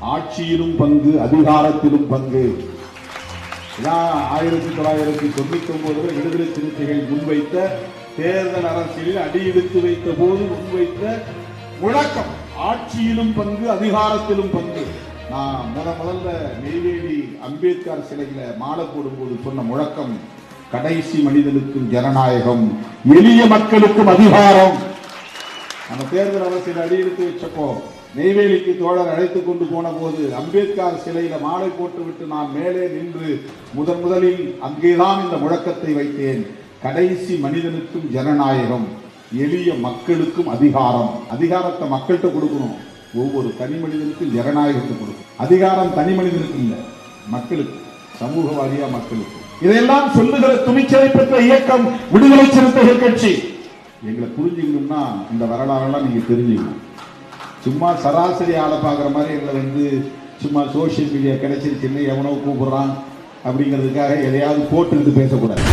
ஆட்சியிலும் பங்கு அதிகாரத்திலும் பங்கு. ஆயிரத்தி தொள்ளாயிரத்தி தொண்ணூத்தி ஒன்பதுல விடுதலை சிறுத்தைகள் முன்வைத்த தேர்தல் அரசியலில் அடியெடுத்து வைத்த போது முன்வைத்த முழக்கம் ஆட்சியிலும் பங்கு அதிகாரத்திலும் பங்கு. நான் முத முதல்ல நெய்வேலி அம்பேத்கர் சிலையில மாலை போடும்போது சொன்ன முழக்கம் கடைசி மனிதனுக்கும் ஜனநாயகம் எளிய மக்களுக்கும் அதிகாரம். நம்ம தேர்தல் அரசியல் அடியெடுத்து வச்சப்போ நெய்வேலிக்கு தோழர் அழைத்துக் கொண்டு போன போது அம்பேத்கர் சிலையில மாலை போட்டுவிட்டு நான் மேலே நின்று முதன் முதலில் அங்கேதான் இந்த முழக்கத்தை வைத்தேன். கடைசி மனிதனுக்கும் ஜனநாயகம் எளிய மக்களுக்கும் அதிகாரம். அதிகாரத்தை மக்கள்கிட்ட கொடுக்கணும். ஒவ்வொரு தனி மனிதனுக்கும் ஜனநாயகத்தை கொடுக்கும் அதிகாரம் தனி மனிதனுக்கு இல்லை மக்களுக்கு சமூக வாரியா மக்களுக்கு. இதையெல்லாம் சொல்லுகிற துணிச்சலை பெற்ற இயக்கம் விடுதலை சிறுத்தைகள் கட்சி. எங்களை புரிஞ்சுக்கணும்னா இந்த வரலாறெல்லாம் நீங்கள் தெரிஞ்சுக்கணும். சும்மா சராசரி ஆளை பார்க்குற மாதிரி எங்களை வந்து சும்மா சோஷியல் மீடியா கிடைச்சிருச்சுன்னு எவனோ கூப்பிட்றான் அப்படிங்கிறதுக்காக எதையாவது போட்டுக்கிட்டு பேசக்கூடாது.